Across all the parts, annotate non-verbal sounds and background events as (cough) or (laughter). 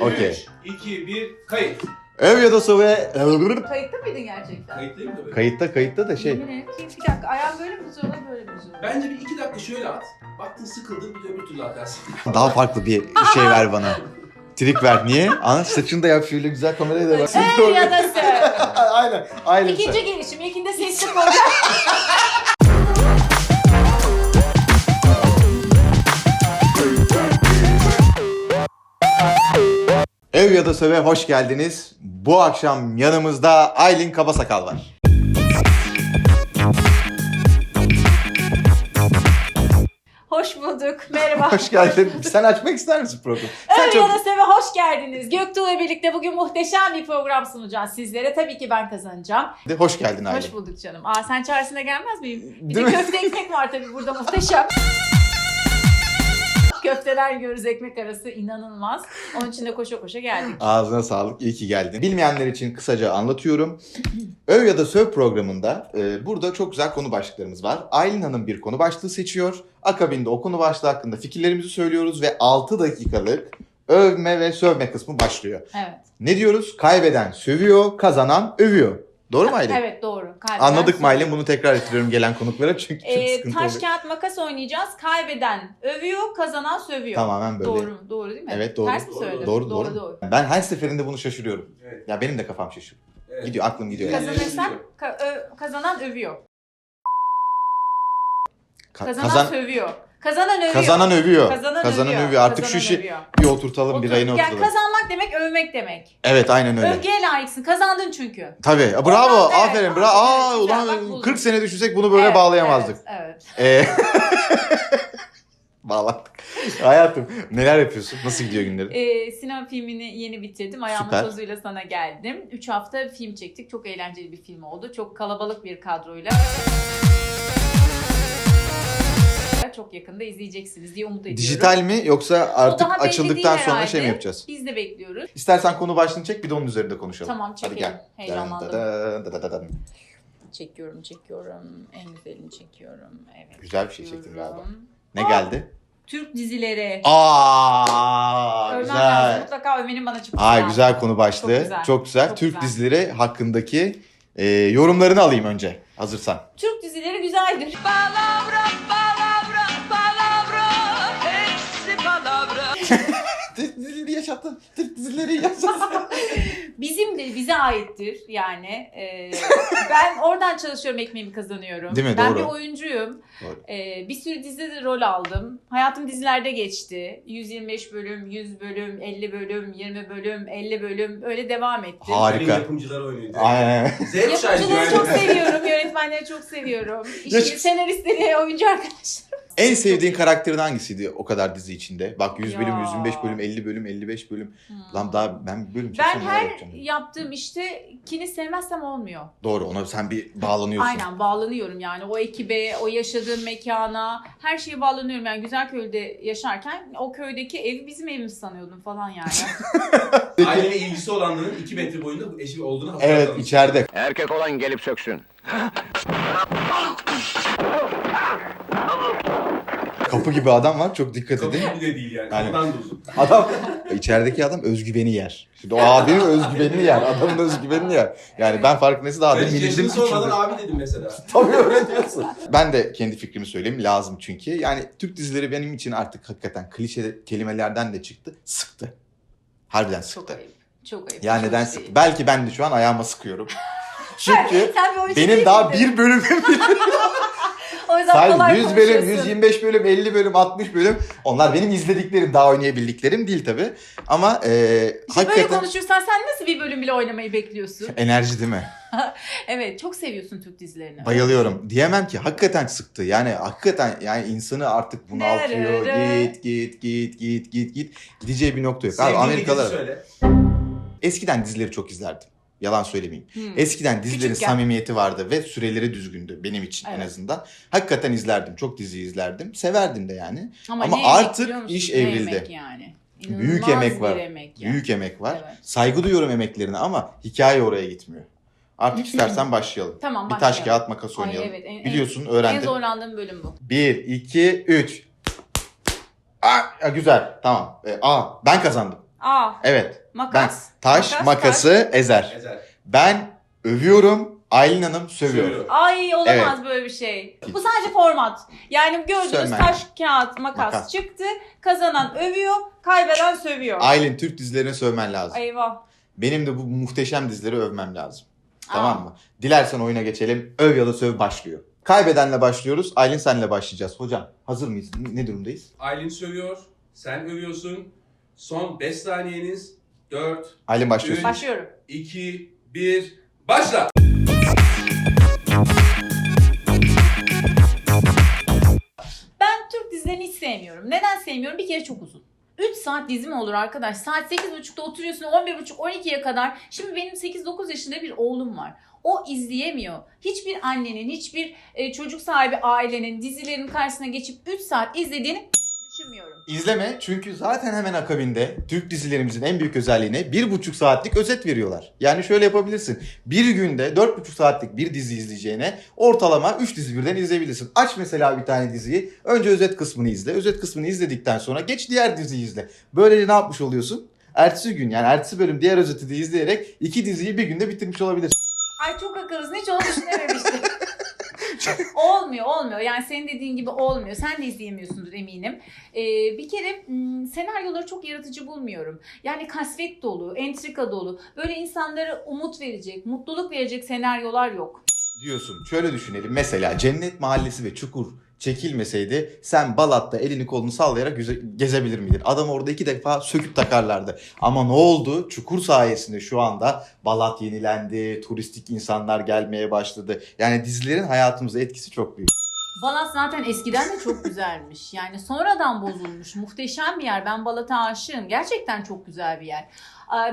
Okey. 2, 1, kayıt. Öv ya da su ve... Kayıtta mıydın gerçekten? Kayıtlıyım da böyle. Kayıtta kayıtta da şey. Yemin et. Bir dakika ayağım böyle mi uzuyorlar böyle mi uzuyorlar? Bence bir iki dakika şöyle at. Baktın sıkıldın bir de öbür türlü atarsın. (laughs) Daha farklı bir şey ver bana. Trik ver. Niye? Ana saçını da yap şöyle güzel kameraya da bak. Öv ya da söv. (laughs) aynen. Aynen. İkinci gelişim. İlkinde sesli olacak. (laughs) Ev ya da söve hoş geldiniz. Bu akşam yanımızda Aylin Kabasakal var. Hoş bulduk. Merhaba. Hoş geldin. Sen açmak ister misin programı? Sen Öv çok... ya da söve hoş geldiniz. Göktuğ'la birlikte bugün muhteşem bir program sunacağız sizlere. Tabii ki ben kazanacağım. Hoş geldin Aylin. Hoş bulduk canım. Aa sen çaresine gelmez miyim? Bir Değil de mi? köfte ekmek var tabii burada muhteşem. (laughs) Köfteler yiyoruz ekmek arası inanılmaz. Onun için de koşa koşa geldik. Ağzına sağlık. İyi ki geldin. Bilmeyenler için kısaca anlatıyorum. Öv ya da Söv programında e, burada çok güzel konu başlıklarımız var. Aylin Hanım bir konu başlığı seçiyor. Akabinde o konu başlığı hakkında fikirlerimizi söylüyoruz ve 6 dakikalık övme ve sövme kısmı başlıyor. Evet. Ne diyoruz? Kaybeden sövüyor, kazanan övüyor. Doğru mu Aylin? Evet doğru. Kaybeden Anladık mı Aylin? Bunu tekrar ettiriyorum gelen konuklara çünkü çok Ee, sıkıntı taş kağıt makas oynayacağız. Kaybeden övüyor, kazanan sövüyor. Tamamen böyle. Doğru, doğru değil mi? Evet, doğru. Ters mi Doğru, söyledim? Doğru, doğru. doğru. doğru. Ben her seferinde bunu şaşırıyorum. Evet. Ya benim de kafam şaşırıyor. evet. Gidiyor, aklım gidiyor. Yani. Kazanırsan ka- ö- kazanan övüyor. Ka- Kazanan kazan- sövüyor. Kazanan övüyor. kazanan övüyor. Kazanan, Kazanan övüyor. övüyor. Artık Kazanan şu işi övüyor. bir oturtalım, bir Otur- rayına yani oturtalım. kazanmak demek övmek demek. Evet, aynen öyle. Övgüye layıksın. Kazandın çünkü. Tabii. Bravo, Ondan- evet, aferin. Bravo. Aa, evet, ulan bak buldum. 40 sene düşünsek bunu böyle Evet, bağlayamazdık. Evet. evet. Ee... (laughs) Bağlattık. Hayatım, neler yapıyorsun? Nasıl gidiyor günlerin? Ee, sinema filmini yeni bitirdim. Ayağımın Süper. tozuyla sana geldim. 3 hafta film çektik. Çok eğlenceli bir film oldu. Çok kalabalık bir kadroyla. Çok yakında izleyeceksiniz diye umut ediyorum. Dijital mi yoksa artık açıldıktan sonra şey mi yapacağız? Biz de bekliyoruz. İstersen konu başlığını çek bir de onun üzerinde konuşalım. Tamam Hadi çekelim. gel. Heyecanlandım. Da da da da da. Çekiyorum, çekiyorum. En güzelini çekiyorum. Evet. Güzel bir şey çektin çekiyorum. galiba. Ne geldi? Türk dizileri. Aa, lazım. güzel. Mutlaka övmenin bana çıkması Ay lazım. güzel konu başlığı. Çok güzel. Çok güzel. Çok Türk güzel. dizileri hakkındaki e, yorumlarını alayım önce. Hazırsan. Türk dizileri güzeldir. Türk dizileri (laughs) yaşattın. Türk dizileri yaşattın. (laughs) Bizim de bize aittir yani. Ee, ben oradan çalışıyorum ekmeğimi kazanıyorum. Değil mi? Ben Doğru. bir oyuncuyum. Doğru. Ee, bir sürü dizide rol aldım. Hayatım dizilerde geçti. 125 bölüm, 100 bölüm, 50 bölüm, 20 bölüm, 50 bölüm öyle devam ettim. Harika. Yapımcılar oynuyor. Aynen. Yapımcıları çok seviyorum, yönetmenleri çok seviyorum. Geç- senaristleri, oyuncu arkadaşlar. En sevdiğin karakterin hangisiydi o kadar dizi içinde? Bak 100 bölüm, Ya. 125 bölüm, 50 bölüm, 55 bölüm. Lan daha ben bir bölüm Ben çeksem neler her yapacağım? yaptığım işte kini sevmezsem olmuyor. Doğru ona sen bir bağlanıyorsun. Aynen bağlanıyorum yani o ekibe, o yaşadığım mekana, her şeye bağlanıyorum. Yani Güzelköy'de yaşarken o köydeki evi bizim evimiz sanıyordum falan yani. (laughs) Aileyle ilgisi olanların 2 metre boyunda eşi olduğunu Evet hatırlatalım. içeride. Erkek olan gelip söksün. (laughs) Kapı gibi adam var çok dikkat edin. Kapı bile değil yani. Aynen. Kapıdan da uzun. Adam içerideki adam özgüveni yer. Şimdi o abinin (laughs) özgüvenini yer. Adamın özgüvenini yer. Yani ben farkındaysa daha Ben demin ki sormadan abi dedim mesela. (laughs) Tabii öyle diyorsun. Ben de kendi fikrimi söyleyeyim. Lazım çünkü. Yani Türk dizileri benim için artık hakikaten klişe kelimelerden de çıktı. Sıktı. Harbiden çok sıktı. ayıp. Çok ayıp. Ya Çok neden sıktı? Belki ben de şu an ayağıma sıkıyorum. (laughs) Çünkü benim daha bir bölümüm O yüzden Say kolay 100 bölüm, konuşuyorsun. 125 bölüm, 50 bölüm, 60 bölüm. Onlar benim izlediklerim, daha oynayabildiklerim değil tabi. Ama e, İşte böyle hakikaten konuşursan sen nasıl bir bölüm bile oynamayı bekliyorsun? enerji değil mi? (laughs) evet çok seviyorsun Türk dizilerini. Bayılıyorum. Diyemem ki hakikaten sıktı. Yani hakikaten yani insanı artık bunaltıyor. Git git git git git git. Gideceği bir nokta yok. Abi bir dizi Amerikalılar. söyle. Eskiden dizileri çok izlerdim. Yalan söylemeyeyim. Hmm. Eskiden dizilerin Küçükken. samimiyeti vardı ve süreleri düzgündü benim için en Evet. azından. Hakikaten izlerdim. Çok dizi izlerdim. Severdim de yani. ama emek artık musun? iş evrildi. yani. Büyük İnanılmaz emek var. Emek yani. Büyük emek var. Evet. Saygı duyuyorum emeklerine ama hikaye oraya gitmiyor. Artık (laughs) istersen başlayalım. Tamam Bir taş başlayalım. kağıt makas Ay, oynayalım. evet, en- Biliyorsun En öğrendim. zorlandığım bölüm bu. 1, 2, 3. Aa, güzel. Tamam. Ee, aa, ben kazandım. Aa, Evet. Ben makas. taş Makas, makası ezer. Ezel. Ben övüyorum. Aylin Hanım sövüyor. Sövüyor. Ay olamaz böyle bir şey. Bu sadece format. Yani gördünüz Sövmen. taş, kağıt, makas, Makas. çıktı. Kazanan övüyor, kaybeden sövüyor. Aylin Türk dizilerini sövmen lazım. Eyvah. Benim de bu muhteşem dizileri övmem lazım. Tamam mı? Dilersen oyuna geçelim. Öv ya da söv başlıyor. Kaybedenle başlıyoruz. Aylin senle başlayacağız. Hocam hazır mıyız? Ne durumdayız? Aylin sövüyor. Sen övüyorsun. Son 5 saniyeniz. 4, Aylin başlıyorsun. Başlıyorum. 2, 1. Başla. Ben Türk dizilerini hiç sevmiyorum. Neden sevmiyorum? Bir kere çok uzun. 3 saat dizi mi olur arkadaş? Saat 8.30'da oturuyorsun 11.30-12'ye kadar. Şimdi benim 8-9 yaşında bir oğlum var. O izleyemiyor. Hiçbir annenin, hiçbir e, çocuk sahibi ailenin dizilerin karşısına geçip 3 saat izlediğini düşünmüyorum. İzleme çünkü zaten hemen akabinde Türk dizilerimizin en büyük özelliğine bir buçuk saatlik özet veriyorlar. Yani şöyle yapabilirsin. Bir günde dört buçuk saatlik bir dizi izleyeceğine ortalama 3 dizi birden izleyebilirsin. Aç mesela bir tane diziyi. Önce özet kısmını izle. Özet kısmını izledikten sonra geç diğer diziyi izle. Böylece ne yapmış oluyorsun? Ertesi gün yani ertesi bölüm diğer özeti de izleyerek iki diziyi bir günde bitirmiş olabilirsin. Ay çok akıllısın hiç onu düşünememiştim. (laughs) (laughs) olmuyor olmuyor yani senin dediğin gibi olmuyor. Sen de izleyemiyorsundur eminim. Ee, bir kere senaryoları çok yaratıcı bulmuyorum. Yani kasvet dolu, entrika dolu. Böyle insanlara umut verecek, mutluluk verecek senaryolar yok. diyorsun. Şöyle düşünelim. Mesela Cennet Mahallesi ve Çukur çekilmeseydi sen Balat'ta elini kolunu sallayarak gezebilir miydin? Adam orada iki defa söküp takarlardı. Ama ne oldu? Çukur sayesinde şu anda Balat yenilendi, turistik insanlar gelmeye başladı. Yani dizilerin hayatımıza etkisi çok büyük. Balat zaten eskiden de çok güzelmiş. Yani sonradan bozulmuş. Muhteşem bir yer. Ben Balat'a aşığım. Gerçekten çok güzel bir yer.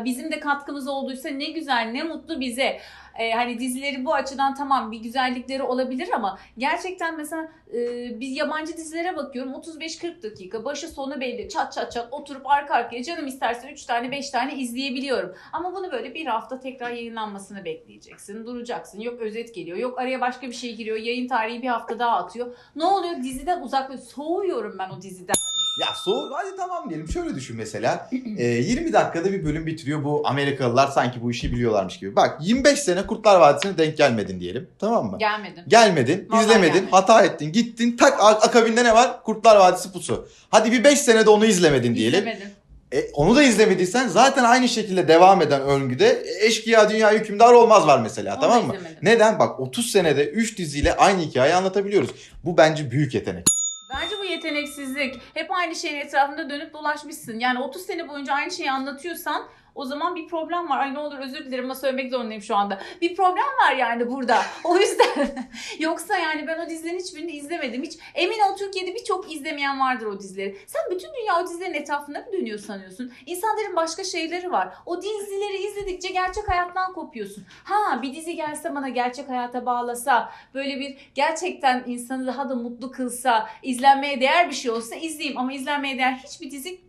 Bizim de katkımız olduysa ne güzel, ne mutlu bize. Ee, hani dizileri bu açıdan tamam bir güzellikleri olabilir ama gerçekten mesela e, biz yabancı dizilere bakıyorum 35-40 dakika başı sonu belli çat çat çat oturup arka arkaya canım isterse 3 tane 5 tane izleyebiliyorum. Ama bunu böyle bir hafta tekrar yayınlanmasını bekleyeceksin duracaksın yok özet geliyor yok araya başka bir şey giriyor yayın tarihi bir hafta daha atıyor. Ne oluyor diziden uzak soğuyorum ben o diziden. Ya soğuk hadi tamam diyelim. Şöyle düşün mesela. (clears throat) e, 20 dakikada bir bölüm bitiriyor. Bu Amerikalılar sanki bu işi biliyorlarmış gibi. Bak 25 sene Kurtlar Vadisi'ne denk gelmedin diyelim. Tamam mı? Gelmedim. Gelmedin, Vallahi izlemedin, gelmedim. hata ettin, gittin, tak a- akabinde ne var? Kurtlar Vadisi pusu. Hadi bir 5 senede onu izlemedin diyelim. İzlemedim. E, onu da izlemediysen zaten aynı şekilde devam eden öngüde e, eşkıya dünya hükümdar olmaz var mesela Onu tamam da mı? izlemedim. Neden? Bak 30 senede 3 diziyle aynı hikayeyi anlatabiliyoruz. Bu bence büyük yetenek. Bence bu yeteneksizlik. Hep aynı şeyin etrafında dönüp dolaşmışsın. Yani 30 sene boyunca aynı şeyi anlatıyorsan o zaman bir problem var. Ay ne olur özür dilerim ama söylemek zorundayım şu anda. Bir problem var yani burada. O yüzden. (laughs) Yoksa yani ben o dizilerin hiçbirini izlemedim. Hiç emin ol Türkiye'de birçok izlemeyen vardır o dizileri. Sen bütün dünya o dizilerin etrafında mı dönüyor sanıyorsun? İnsanların başka şeyleri var. O dizileri izledikçe gerçek hayattan kopuyorsun. Ha bir dizi gelse bana gerçek hayata bağlasa, böyle bir gerçekten insanı daha da mutlu kılsa, izlenmeye değer bir şey olsa izleyeyim. Ama izlenmeye değer hiçbir dizi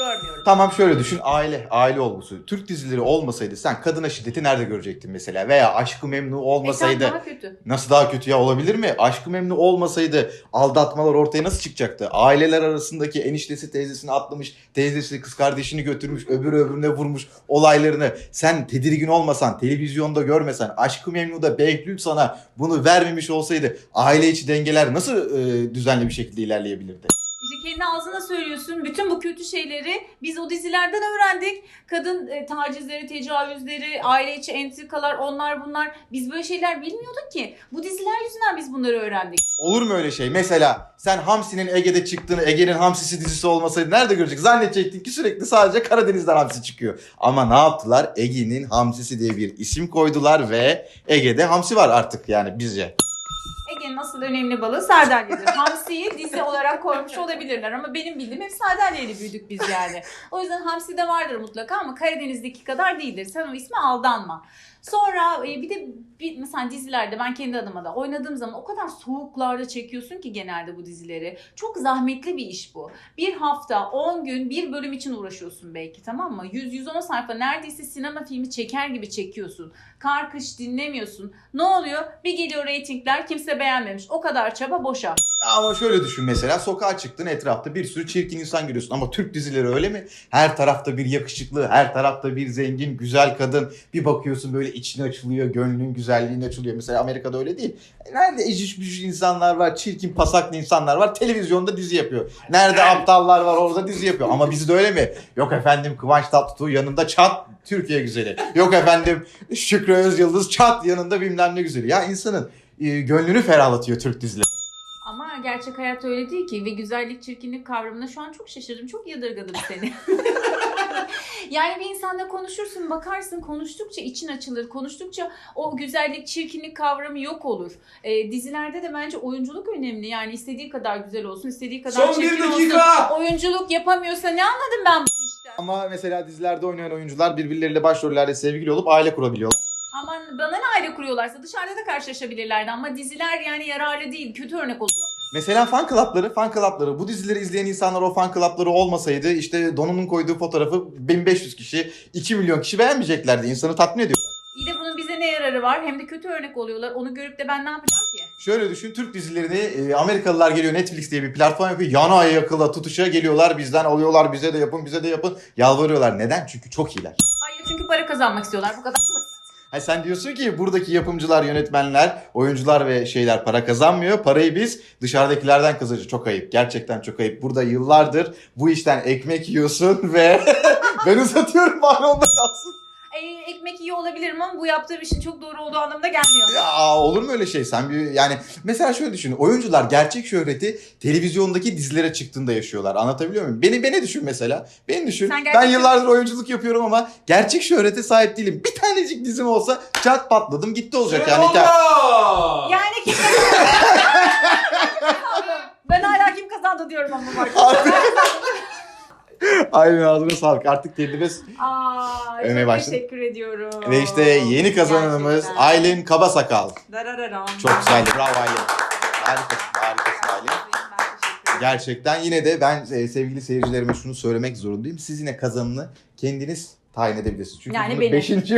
görmüyorum. Tamam şöyle düşün aile, aile olgusu. Türk dizileri olmasaydı sen kadına şiddeti nerede görecektin mesela? Veya Aşkı Memnu olmasaydı. Ekran daha kötü. Nasıl daha kötü ya olabilir mi? Aşkı Memnu olmasaydı aldatmalar ortaya nasıl çıkacaktı? Aileler arasındaki eniştesi teyzesini atlamış, teyzesi kız kardeşini götürmüş, öbürü öbürüne vurmuş olaylarını sen tedirgin olmasan, televizyonda görmesen, Aşkı Memnu'da Behlül sana bunu vermemiş olsaydı aile içi dengeler nasıl e, düzenli bir şekilde ilerleyebilirdi? Kendi ağzına söylüyorsun. Bütün bu kötü şeyleri biz o dizilerden öğrendik. Kadın e, tacizleri, tecavüzleri, aile içi entrikalar, onlar bunlar. Biz böyle şeyler bilmiyorduk ki. Bu diziler yüzünden biz bunları öğrendik. Olur mu öyle şey? Mesela sen Hamsi'nin Ege'de çıktığını, Ege'nin Hamsisi dizisi olmasaydı nerede görecek? Zannedecektin ki sürekli sadece Karadeniz'den Hamsi çıkıyor. Ama ne yaptılar? Ege'nin Hamsisi diye bir isim koydular ve Ege'de Hamsi var artık yani bizce. Ege'nin asıl önemli balığı sardalyadır. Hamsi'yi dizi olarak koymuş olabilirler ama benim bildiğim hep sardalyayla büyüdük biz yani. O yüzden Hamsi de vardır mutlaka ama Karadeniz'deki kadar değildir. Sen o isme aldanma. Sonra e, bir de bir, mesela dizilerde ben kendi adıma da oynadığım zaman o kadar soğuklarda çekiyorsun ki genelde bu dizileri. Çok zahmetli bir iş bu. Bir hafta, 10 gün bir bölüm için uğraşıyorsun belki tamam mı? 100-110 sayfa neredeyse sinema filmi çeker gibi çekiyorsun. Kar kış dinlemiyorsun. Ne oluyor? Bir geliyor reytingler kimse beğenmemiş. O kadar çaba boşa. Ama şöyle düşün mesela sokağa çıktın etrafta bir sürü çirkin insan görüyorsun ama Türk dizileri öyle mi? Her tarafta bir yakışıklı, her tarafta bir zengin, güzel kadın. Bir bakıyorsun böyle için açılıyor, gönlün güzelliğine açılıyor. Mesela Amerika'da öyle değil. Nerede eciş bücüş insanlar var, çirkin pasaklı insanlar var. Televizyonda dizi yapıyor. Nerede aptallar var orada dizi yapıyor. Ama bizde öyle mi? Yok efendim Kıvanç Tatlıtuğ yanında çat Türkiye güzeli. Yok efendim Şükrü Özyıldız çat yanında bilmem ne güzeli. Ya insanın e, gönlünü ferahlatıyor Türk dizileri. Ama gerçek hayat öyle değil ki ve güzellik çirkinlik kavramına şu an çok şaşırdım. Çok yadırgadım seni. (laughs) yani bir insanla konuşursun, bakarsın, konuştukça için açılır. Konuştukça o güzellik, çirkinlik kavramı yok olur. Ee, dizilerde de bence oyunculuk önemli. Yani istediği kadar güzel olsun, istediği kadar Son çirkin bir olsun. dakika. Oyunculuk yapamıyorsa ne anladım ben bu işten? Ama mesela dizilerde oynayan oyuncular birbirleriyle başrollerde sevgili olup aile kurabiliyorlar. Kuruyorlarsa dışarıda da karşılaşabilirlerdi ama diziler yani yararlı değil, kötü örnek oluyor. Mesela fan club'ları, fan club'ları. Bu dizileri izleyen insanlar o fan club'ları olmasaydı işte Don'un koyduğu fotoğrafı 1500 kişi, 2 milyon kişi beğenmeyeceklerdi. İnsanı tatmin ediyor. İyi de bunun bize ne yararı var? Hem de kötü örnek oluyorlar. Onu görüp de ben ne yapacağım ki? Şöyle düşün Türk dizilerini e, Amerikalılar geliyor Netflix diye bir platform yapıyor. Yana yakıla tutuşa geliyorlar bizden alıyorlar bize de yapın bize de yapın. Yalvarıyorlar. Neden? Çünkü çok iyiler. Hayır çünkü para kazanmak istiyorlar. Bu kadar basit. Ha sen diyorsun ki buradaki yapımcılar, yönetmenler, oyuncular ve şeyler para kazanmıyor. Parayı biz dışarıdakilerden kazanacağız. Çok ayıp. Gerçekten çok ayıp. Burada yıllardır bu işten ekmek yiyorsun ve (laughs) ben uzatıyorum bari onda kalsın. E, ekmek iyi olabilirim ama bu yaptığım işin çok doğru olduğu anlamına gelmiyor. Ya olur mu öyle şey? Sen bir yani mesela şöyle düşün. Oyuncular gerçek şöhreti televizyondaki dizilere çıktığında yaşıyorlar. Anlatabiliyor muyum? Beni beni düşün mesela. Beni düşün. Sen Ben yıllardır oyunculuk yapıyorum ama gerçek şöhrete sahip değilim. Bir tanecik dizim olsa çat patladım gitti olacak yani. doldu. Yani kim kazandı? (laughs) ben hala kim kazandı diyorum ama bak. (laughs) (laughs) Aynen ağzına sağlık. Artık Aa, Övmeye çok başladım. teşekkür ediyorum. ve işte yeni kazananımız Gerçekten. Aylin Kabasakal. Darararam. Çok güzeldi. Bravo Aylin. Harikasın, harikasın Aylin. Gerçekten yine de ben e, sevgili seyircilerime şunu söylemek zorundayım. Siz yine kazanını kendiniz tayin edebilirsiniz. Çünkü Yani bunu benim.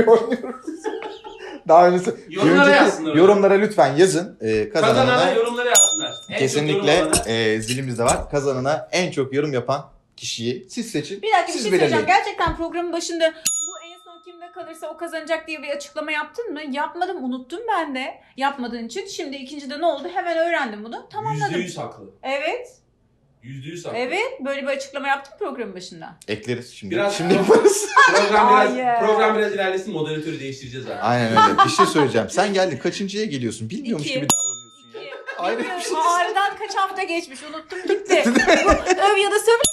oynuyoruz. (laughs) Daha öncesi. Yorumlara önceki yazsınlar. yorumlara lütfen yazın. E, Kazanana kazanana yorumları yapsınlar. En çok kesinlikle yorum alana- e, zilimiz de var. Kazanana en çok yorum yapan kişiyi siz seçin. Bir dakika bir Siz şey söyleyeceğim. Gerçekten programın başında bu en son kimde kalırsa o kazanacak diye bir açıklama yaptın mı? Yapmadım unuttum ben de. Yapmadığın için. Şimdi ikincide ne oldu? Hemen öğrendim bunu. Yüzde Tamamladım. yüz haklı. Evet. Yüzde yüz haklı. Evet. Böyle bir açıklama yaptım programın başında. Ekleriz şimdi. Biraz- Şimdi yaparız. (laughs) Program biraz, Hayır. program biraz ilerlesin moderatörü değiştireceğiz artık. Aynen öyle. Bir şey söyleyeceğim. Sen geldin kaçıncıya geliyorsun? Bilmiyormuş İki. gibi davranıyorsun ya. Bilmiyorum, bir şey- Ağrıdan kaç hafta geçmiş unuttum gitti. (laughs) Bu öv ya da söv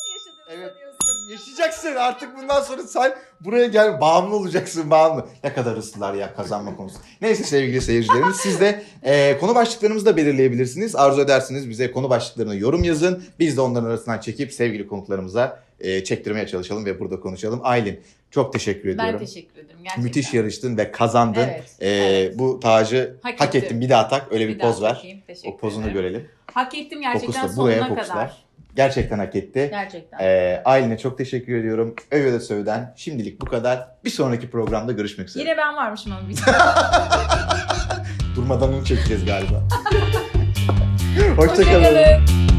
Evet. sanıyorsun? Yaşayacaksın artık bundan sonra sen buraya gel bağımlı olacaksın bağımlı. Ne kadar ıslılar ya kazanma konusu. Neyse sevgili seyircilerimiz siz de e, konu başlıklarımızı da belirleyebilirsiniz. Arzu edersiniz bize konu başlıklarını yorum yazın. Biz de onların arasından çekip sevgili konuklarımıza e, çektirmeye çalışalım ve burada konuşalım. Aylin çok teşekkür ediyorum. Ben teşekkür ederim gerçekten. Müthiş yarıştın ve kazandın. Evet, E, evet. Bu tacı Hak hak, ettim. ettin. Bir daha tak öyle bir, Bir daha poz ver. takayım, teşekkür O pozunu ederim. görelim. Hak ettim gerçekten Fokusla buraya sonuna fokusla. kadar. Gerçekten hak etti. Gerçekten. Ee, Aylin'e çok teşekkür ediyorum. Öve de Söv'den şimdilik bu kadar. Bir sonraki programda görüşmek üzere. Yine ben varmışım ama bir (laughs) Durmadan onu çekeceğiz galiba. (laughs) Hoşçakalın. Hoşçakalın.